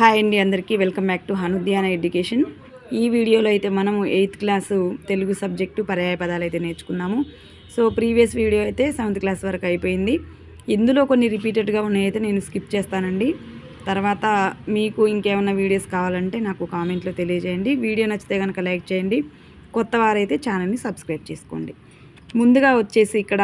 Hi అండి అందరికీ welcome back to హనుద్యాన ఎడ్యుకేషన్. ఈ వీడియోలో అయితే మనము ఎయిత్ క్లాసు తెలుగు సబ్జెక్టు పర్యాయ పదాలు అయితే నేర్చుకున్నాము. సో ప్రీవియస్ వీడియో అయితే సెవెంత్ క్లాస్ వరకు అయిపోయింది. ఇందులో కొన్ని రిపీటెడ్గా ఉన్నాయైతే నేను స్కిప్ చేస్తానండి. తర్వాత మీకు ఇంకేమైనా వీడియోస్ కావాలంటే నాకు కామెంట్లో తెలియజేయండి. వీడియో నచ్చితే కనుక లైక్ చేయండి. కొత్త వారైతే ఛానల్ని సబ్స్క్రైబ్ చేసుకోండి. ముందుగా వచ్చేసి ఇక్కడ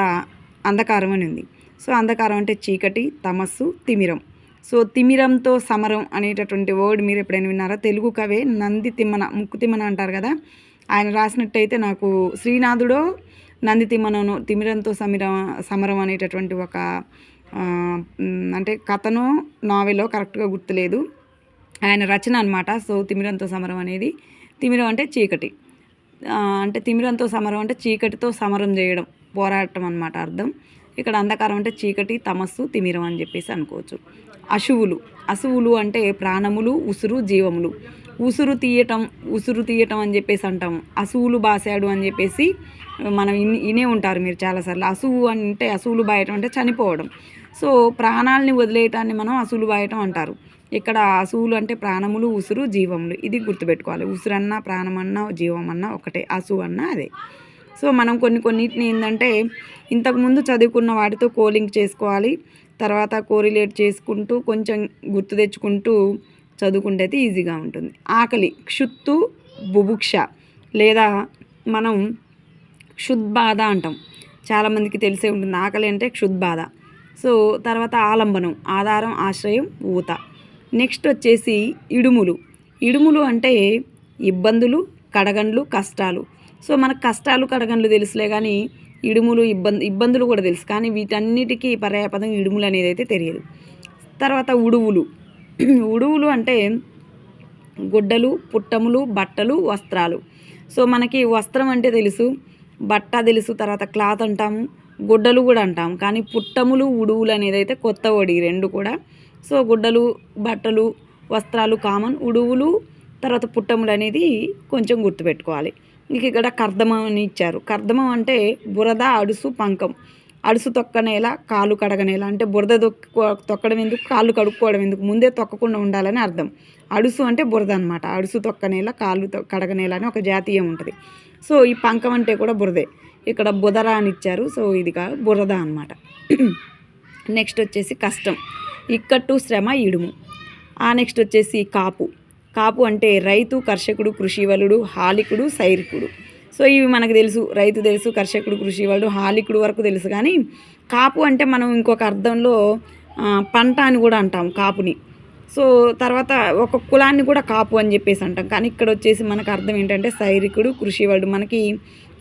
అంధకారం అని ఉంది. సో అంధకారం అంటే చీకటి తమస్సు తిమిరం. సో తిమిరంతో సమరం అనేటటువంటి వర్డ్ మీరు ఎప్పుడైనా విన్నారా? తెలుగు కవే నంది తిమ్మన ముక్కు తిమ్మన అంటారు కదా? ఆయన రాసినట్టయితే నాకు శ్రీనాథుడో నంది తిమ్మనను తిమిరంతో సమిరం సమరం అనేటటువంటి ఒక అంటే కథను నావెలో కరెక్ట్గా గుర్తులేదు. ఆయన రచన అనమాట సో తిమిరంతో సమరం అనేది తిమిరం అంటే చీకటి. అంటే తిమిరంతో సమరం అంటే చీకటితో సమరం చేయడం పోరాటం అనమాట అర్థం. ఇక్కడ అంధకారం అంటే చీకటి తమస్సు తిమిరం అని చెప్పేసి అనుకోవచ్చు. అశువులు. అశువులు అంటే ప్రాణములు ఉసురు జీవములు. ఉసురు తీయటం ఉసురు తీయటం అని చెప్పేసి అంటాం. అసువులు బాసాడు అని చెప్పేసి మనం ఇన్ ఇనే ఉంటారు మీరు చాలాసార్లు అసువు అంటే అసువులు బాయటం అంటే చనిపోవడం. సో ప్రాణాలని వదిలేయటాన్ని మనం అసువులు బాయటం అంటారు. ఇక్కడ అసువులు అంటే ప్రాణములు ఉసురు జీవములు. ఇది గుర్తుపెట్టుకోవాలి. ఉసురు అన్నా ప్రాణమన్నా జీవమన్నా ఒకటే. అసువు అన్నా అదే. సో మనం కొన్ని కొన్నిటిని ఏంటంటే ఇంతకుముందు చదువుకున్న వాటితో కోలింగ్ చేసుకోవాలి. తర్వాత కోరిలేట్ చేసుకుంటూ కొంచెం గుర్తు తెచ్చుకుంటూ చదువుకుంటే అయితే ఈజీగా ఉంటుంది. ఆకలి క్షుత్తు బుభుక్ష లేదా మనం క్షుద్బాధ అంటాం. చాలామందికి తెలిసే ఉంటుంది ఆకలి అంటే క్షుద్బాధ సో తర్వాత ఆలంబనం ఆధారం ఆశ్రయం ఊత. నెక్స్ట్ వచ్చేసి ఇడుములు. ఇడుములు అంటే ఇబ్బందులు కడగండ్లు కష్టాలు. సో మనకు కష్టాలు కడగండ్లు తెలుసులే కానీ ఇడుములు ఇబ్బంది ఇబ్బందులు కూడా తెలుసు. కానీ వీటన్నిటికీ పర్యాయపదం ఇడుములు అనేది అయితే తెలియదు. తర్వాత ఉడువులు. ఉడువులు అంటే గుడ్డలు పుట్టములు బట్టలు వస్త్రాలు. సో మనకి వస్త్రం అంటే తెలుసు. బట్ట తెలుసు తర్వాత క్లాత్ అంటాము గుడ్డలు కూడా అంటాము కానీ పుట్టములు ఉడువులు అనేది అయితే కొత్త ఒడి రెండు కూడా. సో గుడ్డలు బట్టలు వస్త్రాలు కామన్. ఉడువులు తర్వాత పుట్టములు అనేది కొంచెం గుర్తుపెట్టుకోవాలి. ఇక ఇక్కడ కర్దమం అని ఇచ్చారు. కర్దమం అంటే బురద అడుసు పంకం. అడుసు తొక్కనేల కాలు కడగనేల. అంటే బురద తొక్కు తొక్కడం ఎందుకు కాళ్ళు కడుక్కోవడం ఎందుకు? ముందే తొక్కకుండా ఉండాలని అర్థం. అడుసు అంటే బురద అనమాట అడుసు తొక్కనేల కాళ్ళు తొ- కడగనేల అని ఒక జాతీయం ఉంటుంది. సో ఈ పంకం అంటే కూడా బురదే. ఇక్కడ బుధర అని ఇచ్చారు. సో ఇది కాదు బురద అనమాట నెక్స్ట్ వచ్చేసి కష్టం. ఇక్కట్టు శ్రమ ఇడుము. ఆ నెక్స్ట్ వచ్చేసి కాపు. కాపు అంటే రైతు కర్షకుడు కృషివలుడు హాలికుడు సైరికుడు. సో ఇవి మనకు తెలుసు రైతు తెలుసు కర్షకుడు కృషివలుడు హాలికుడు వరకు తెలుసు. కానీ కాపు అంటే మనం ఇంకొక అర్థంలో పంట అని కూడా అంటాం కాపుని. సో తర్వాత ఒక కులాన్ని కూడా కాపు అని చెప్పేసి అంటాం. కానీ ఇక్కడ వచ్చేసి మనకు అర్థం ఏంటంటే సైరికుడు కృషివాడు మనకి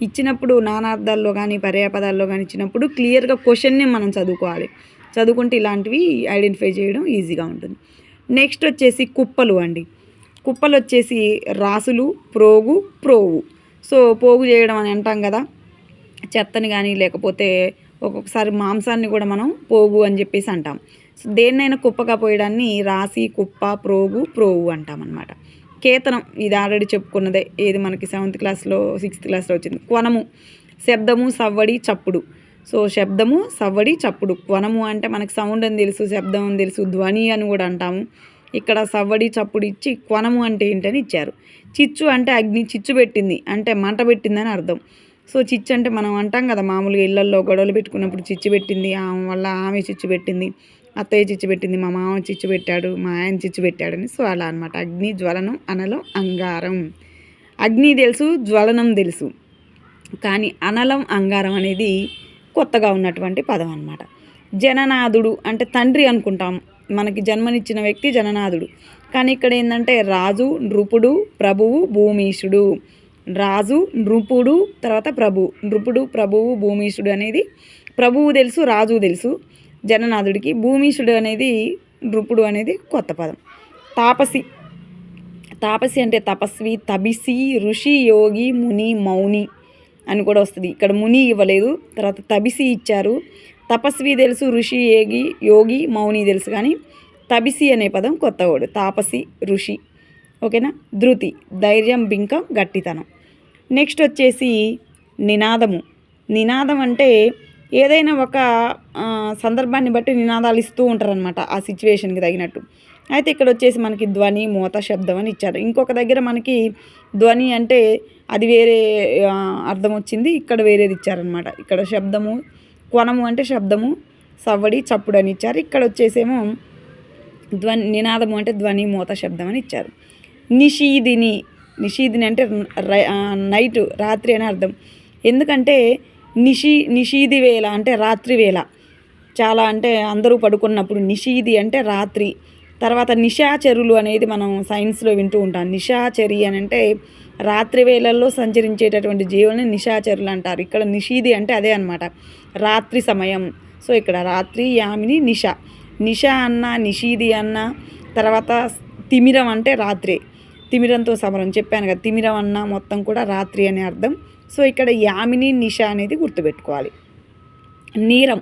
ఇచ్చినప్పుడు నానార్థాల్లో కానీ పర్యాపదాల్లో కానీ ఇచ్చినప్పుడు క్లియర్గా క్వశ్చన్ని మనం చదువుకోవాలి. చదువుకుంటే ఇలాంటివి ఐడెంటిఫై చేయడం ఈజీగా ఉంటుంది. నెక్స్ట్ వచ్చేసి కుప్పలు అండి. కుప్పలు వచ్చేసి రాసులు ప్రోగు ప్రోవు. సో పోగు చేయడం అని అంటాం కదా. చెత్తని కానీ లేకపోతే ఒక్కొక్కసారి మాంసాన్ని కూడా మనం పోగు అని చెప్పేసి అంటాం. సో దేన్నైనా కుప్పగా పోయడాన్ని రాసి కుప్ప ప్రోగు ప్రోవు అంటాం అనమాట కేతనం ఇది ఆల్రెడీ చెప్పుకున్నదే. ఏది మనకి సెవెంత్ క్లాస్లో సిక్స్త్ క్లాస్లో వచ్చింది. కొనము శబ్దము సవ్వడి చప్పుడు. సో శబ్దము సవ్వడి చప్పుడు. కొనము అంటే మనకి సౌండ్ అని తెలుసు శబ్దం అని తెలుసు ధ్వని అని కూడా అంటాము. ఇక్కడ సవ్వడి చప్పుడు ఇచ్చి కొనము అంటే ఏంటని ఇచ్చారు. చిచ్చు అంటే అగ్ని చిచ్చు పెట్టింది అంటే మంట పెట్టిందని అర్థం. సో చిచ్చు అంటే మనం అంటాం కదా మామూలుగా ఇళ్ళల్లో గొడవలు పెట్టుకున్నప్పుడు చిచ్చు పెట్టింది ఆమె వల్ల ఆమె చిచ్చు పెట్టింది అత్తయ్య చిచ్చు పెట్టింది మా మామ చిచ్చు పెట్టాడు మా ఆయన చిచ్చు పెట్టాడని. సో అలా అనమాట అగ్ని జ్వలనం అనలం అంగారం. అగ్ని తెలుసు జ్వలనం తెలుసు. కానీ అనలం అంగారం అనేది కొత్తగా ఉన్నటువంటి పదం అన్నమాట. జననాథుడు అంటే తండ్రి అనుకుంటాం. మనకి జన్మనిచ్చిన వ్యక్తి జననాథుడు. కానీ ఇక్కడ ఏంటంటే రాజు నృపుడు ప్రభువు భూమీషుడు. రాజు నృపుడు తర్వాత ప్రభు. నృపుడు ప్రభువు భూమీషుడు అనేది ప్రభువు తెలుసు రాజు తెలుసు జననాథుడికి. భూమీషుడు అనేది నృపుడు అనేది కొత్త పదం. తాపసి. తాపసి అంటే తపస్వి తబిసి ఋషి యోగి ముని మౌని అని కూడా వస్తుంది. ఇక్కడ ముని ఇవ్వలేదు తర్వాత తబిసి ఇచ్చారు తపస్వి తెలుసు ఋషి యోగి యోగి మౌని తెలుసు కానీ తబిసి అనే పదం కొత్త వర్డ్ తాపసి ఋషి. ఓకేనా? ధృతి ధైర్యం బింకం గట్టితనం. నెక్స్ట్ వచ్చేసి నినాదము. నినాదం అంటే ఏదైనా ఒక సందర్భాన్ని బట్టి నినాదాలు ఇస్తూ ఉంటారనమాట ఆ సిచ్యువేషన్కి తగినట్టు. అయితే ఇక్కడ వచ్చేసి మనకి ధ్వని మూత శబ్దం అని ఇచ్చారు. ఇంకొక దగ్గర మనకి ధ్వని అంటే అది వేరే అర్థం వచ్చింది. ఇక్కడ వేరేది ఇచ్చారనమాట ఇక్కడ శబ్దము కొనము అంటే శబ్దము సవ్వడి చప్పుడు అని ఇచ్చారు. ఇక్కడ వచ్చేసేమో ధ్వని నినాదము అంటే ధ్వని మూత శబ్దం అని ఇచ్చారు. నిషీదిని నిషీదిని అంటే నైట్ రాత్రి అని అర్థం. ఎందుకంటే నిషి నిషీది వేళ అంటే రాత్రి వేళ. చాలా అంటే అందరూ పడుకున్నప్పుడు నిషీది అంటే రాత్రి. తర్వాత నిశాచరులు అనేది మనం సైన్స్లో వింటూ ఉంటాం. నిశాచరి అని అంటే రాత్రి వేళల్లో సంచరించేటటువంటి జీవుల్ని నిశాచరులు అంటారు. ఇక్కడ నిషీది అంటే అదే అనమాట రాత్రి సమయం. సో ఇక్కడ రాత్రి యామిని నిష. నిష అన్న నిషీది అన్న తర్వాత తిమిరం అంటే రాత్రి. తిమిరంతో సమరం. చెప్పాను కదా తిమిరం అన్న మొత్తం కూడా రాత్రి అనే అర్థం. సో ఇక్కడ యామిని నిష అనేది గుర్తుపెట్టుకోవాలి. నీరం.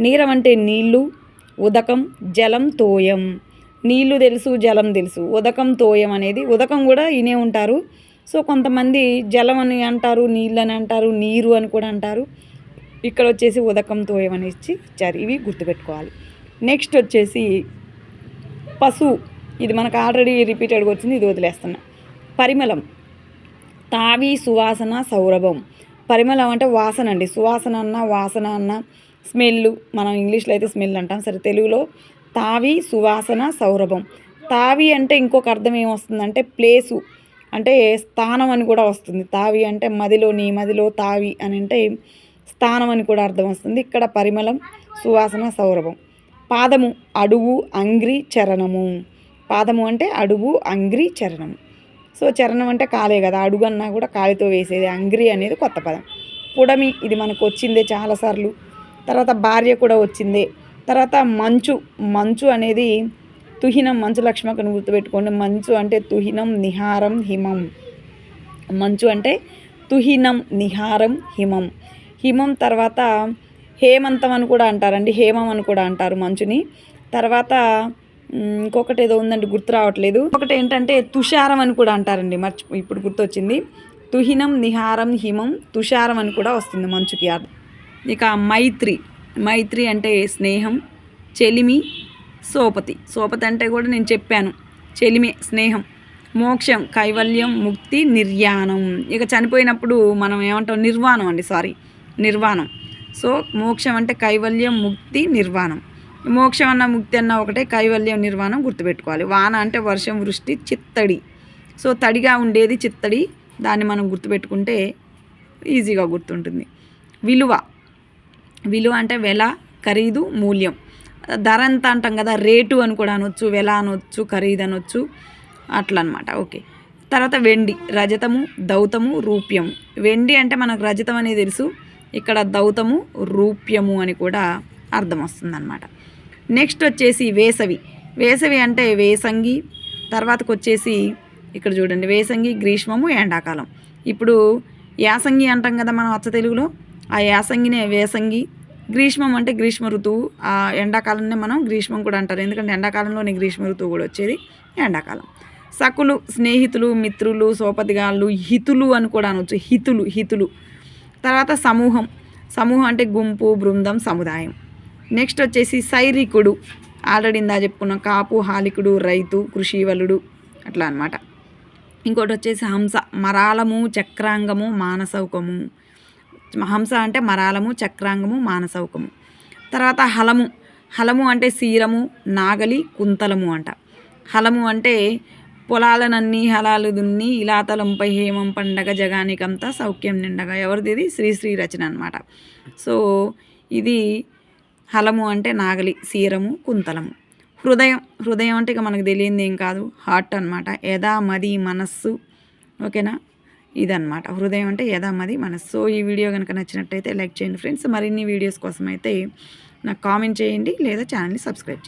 నీరం అంటే నీళ్ళు ఉదకం జలం తోయం. నీళ్ళు తెలుసు జలం తెలుసు. ఉదకం తోయం అనేది ఉదకం కూడా ఇనే ఉంటారు. సో కొంతమంది జలం అని అంటారు నీళ్ళు అని అంటారు నీరు అని కూడా అంటారు. ఇక్కడ వచ్చేసి ఉదకం ఏమని ఇచ్చి ఇచ్చారు. ఇవి గుర్తుపెట్టుకోవాలి. నెక్స్ట్ వచ్చేసి పశువు. ఇది మనకు ఆల్రెడీ రిపీటెడ్గా వచ్చింది. ఇది వదిలేస్తున్నా. పరిమళం. తావి సువాసన సౌరభం. పరిమళం అంటే వాసన అండి. సువాసన అన్న వాసన అన్న స్మెల్ మనం ఇంగ్లీష్లో అయితే స్మెల్ అంటాం. సరే తెలుగులో తావి సువాసన సౌరభం. తావి అంటే ఇంకొక అర్థం ఏమొస్తుందంటే ప్లేసు. అంటే స్థానం అని కూడా వస్తుంది. తావి అంటే మదిలోని మదిలో తావి అని అంటే స్థానం అని కూడా అర్థం వస్తుంది. ఇక్కడ పరిమళం సువాసన సౌరభం. పాదము అడుగు అంగ్రి చరణము. పాదము అంటే అడుగు అంగ్రి చరణము. సో చరణం అంటే కాలే కదా. అడుగు అన్నా కూడా కాలితో వేసేది. అంగ్రి అనేది కొత్త పదం. పుడమి ఇది మనకు వచ్చిందే చాలాసార్లు. తర్వాత భార్య కూడా వచ్చిందే. తర్వాత మంచు మంచు అనేది తుహినం మంచు లక్ష్మకను గుర్తుపెట్టుకోండి. మంచు అంటే తుహినం నిహారం హిమం. మంచు అంటే తుహినం నిహారం హిమం. హిమం తర్వాత హేమంతం అని కూడా అంటారండి. హేమం అని కూడా అంటారు మంచుని. తర్వాత ఇంకొకటి ఏదో ఉందండి గుర్తు రావట్లేదు. ఒకటి ఏంటంటే తుషారం అని కూడా అంటారండి. మర్చి ఇప్పుడు గుర్తొచ్చింది. తుహినం నిహారం హిమం తుషారం అని కూడా వస్తుంది మంచుకి. అర్థం ఇక మైత్రి. మైత్రి అంటే స్నేహం చెలిమి సోపతి. సోపతి అంటే కూడా నేను చెప్పాను. చెలిమే స్నేహం మోక్షం కైవల్యం ముక్తి నిర్యాణం. ఇక చనిపోయినప్పుడు మనం ఏమంటాం? నిర్వాణం అండి సారీ. నిర్వాణం. సో మోక్షం అంటే కైవల్యం ముక్తి నిర్వాణం. మోక్షం అన్న ముక్తి అన్న ఒకటే కైవల్యం నిర్వాణం గుర్తుపెట్టుకోవాలి. వాన అంటే వర్షం వృష్టి చిత్తడి. సో తడిగా ఉండేది చిత్తడి. దాన్ని మనం గుర్తుపెట్టుకుంటే ఈజీగా గుర్తుంటుంది. విలువ. విలువ అంటే వెల ఖరీదు మూల్యం. ధర ఎంత అంటాం కదా రేటు అని కూడా అనొచ్చు వెల అనొచ్చు ఖరీదు అనొచ్చు అట్లా అనమాట ఓకే. తర్వాత వెండి రజతము దౌతము రూప్యము. వెండి అంటే మనకు రజతం అనేది తెలుసు. ఇక్కడ దౌతము రూప్యము అని కూడా అర్థం వస్తుందన్నమాట. నెక్స్ట్ వచ్చేసి వేసవి. వేసవి అంటే వేసంగి తర్వాతకు వచ్చేసి ఇక్కడ చూడండి వేసంగి గ్రీష్మము ఎండాకాలం. ఇప్పుడు యాసంగి అంటాం కదా మనం అచ్చ తెలుగులో. ఆ యాసంగినే వేసంగి గ్రీష్మం అంటే గ్రీష్మ ఋతువు. ఆ ఎండాకాలంనే మనం గ్రీష్మం కూడా అంటారు. ఎందుకంటే ఎండాకాలంలోనే గ్రీష్మ ఋతువు కూడా వచ్చేది ఎండాకాలం. సకులు స్నేహితులు మిత్రులు సోపతిగాళ్ళు హితులు అని కూడా అనవచ్చు హితులు హితులు. తర్వాత సమూహం. సమూహం అంటే గుంపు బృందం సముదాయం. నెక్స్ట్ వచ్చేసి సైరికుడు ఆల్రెడీ ఇందా చెప్పుకున్నాం. కాపు హాలికుడు రైతు కృషివలుడు అట్లా అన్నమాట. ఇంకోటి వచ్చేసి హంస. మరాళము చక్రాంగము మానసౌకము హంస అంటే మరాలము చక్రాంగము మానసౌకము. తర్వాత హలము. హలము అంటే సీరము నాగలి కుంతలము అంట. హలము అంటే పొలాలనన్నీ హలాలు దున్ని ఇలా తలంపై హేమం పండగ జగానికంతా సౌఖ్యం నిండగా. ఎవరిది ఇది? శ్రీశ్రీ రచన అనమాట సో ఇది హలము అంటే నాగలి సీరము కుంతలము. హృదయం. హృదయం అంటే ఇక మనకు తెలియంది ఏం కాదు. హార్ట్ అనమాట యథా మది మనస్సు. ఓకేనా? ఇదన్నమాట. హృదయం అంటే యథామది మది సో ఈ వీడియో కనుక నచ్చినట్టయితే లైక్ చేయండి ఫ్రెండ్స్. మరిన్ని వీడియోస్ కోసం అయితే నాకు కామెంట్ చేయండి లేదా ఛానల్ని సబ్స్క్రైబ్ చేయండి.